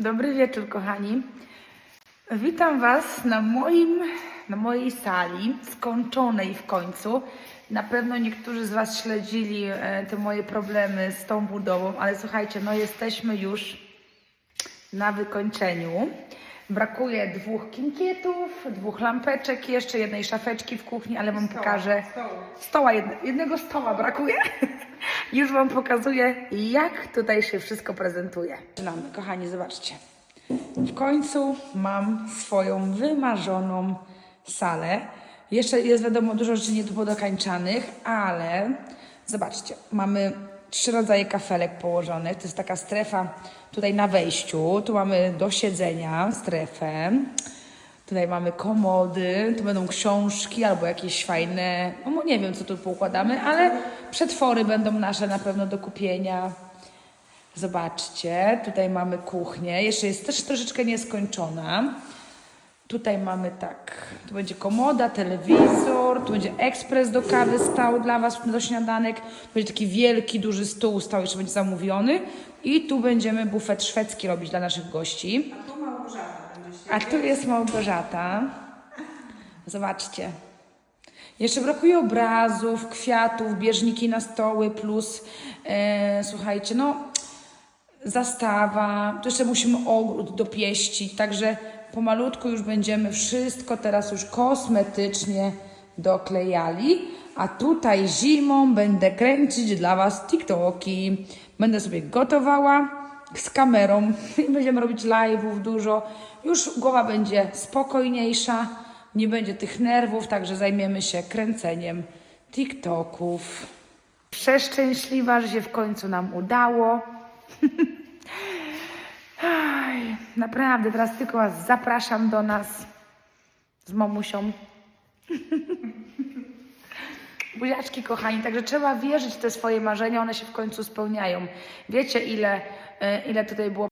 Dobry wieczór, kochani. Witam Was na moim, na mojej sali, skończonej w końcu. Na pewno niektórzy z Was śledzili e, te moje problemy z tą budową, ale słuchajcie, no jesteśmy już na wykończeniu. Brakuje dwóch kinkietów, dwóch lampeczek, jeszcze jednej szafeczki w kuchni, ale Wam pokażę. Stoła, jedne, jednego stoła brakuje. Już Wam pokazuję, jak tutaj się wszystko prezentuje. Zaczynamy, kochani, zobaczcie. W końcu mam swoją wymarzoną salę. Jeszcze jest wiadomo dużo rzeczy nie podokańczanych, ale zobaczcie, mamy trzy rodzaje kafelek położonych. To jest taka strefa tutaj na wejściu. Tu mamy do siedzenia strefę. Tutaj mamy komody, tu będą książki albo jakieś fajne, no nie wiem co tu poukładamy, ale przetwory będą nasze na pewno do kupienia. Zobaczcie, tutaj mamy kuchnię, jeszcze jest też troszeczkę nieskończona. Tutaj mamy tak, tu będzie komoda, telewizor, tu będzie ekspres do kawy stał dla Was do śniadanek, tu będzie taki wielki, duży stół stał, jeszcze będzie zamówiony i tu będziemy bufet szwedzki robić dla naszych gości. A tu jest Małgorzata. Zobaczcie. Jeszcze brakuje obrazów, kwiatów, bieżniki na stoły, plus e, słuchajcie, no zastawa. Tu jeszcze musimy ogród dopieścić, także pomalutku już będziemy wszystko teraz już kosmetycznie doklejali. A tutaj zimą będę kręcić dla Was TikToki. Będę sobie gotowała z kamerą i będziemy robić live'ów dużo. Już głowa będzie spokojniejsza, nie będzie tych nerwów, także zajmiemy się kręceniem TikToków. Przeszczęśliwa, że się w końcu nam udało. Aj, naprawdę, teraz tylko Was zapraszam do nas z mamusią. Buziaczki kochani, także trzeba wierzyć w te swoje marzenia, one się w końcu spełniają. Wiecie ile, e, ile tutaj było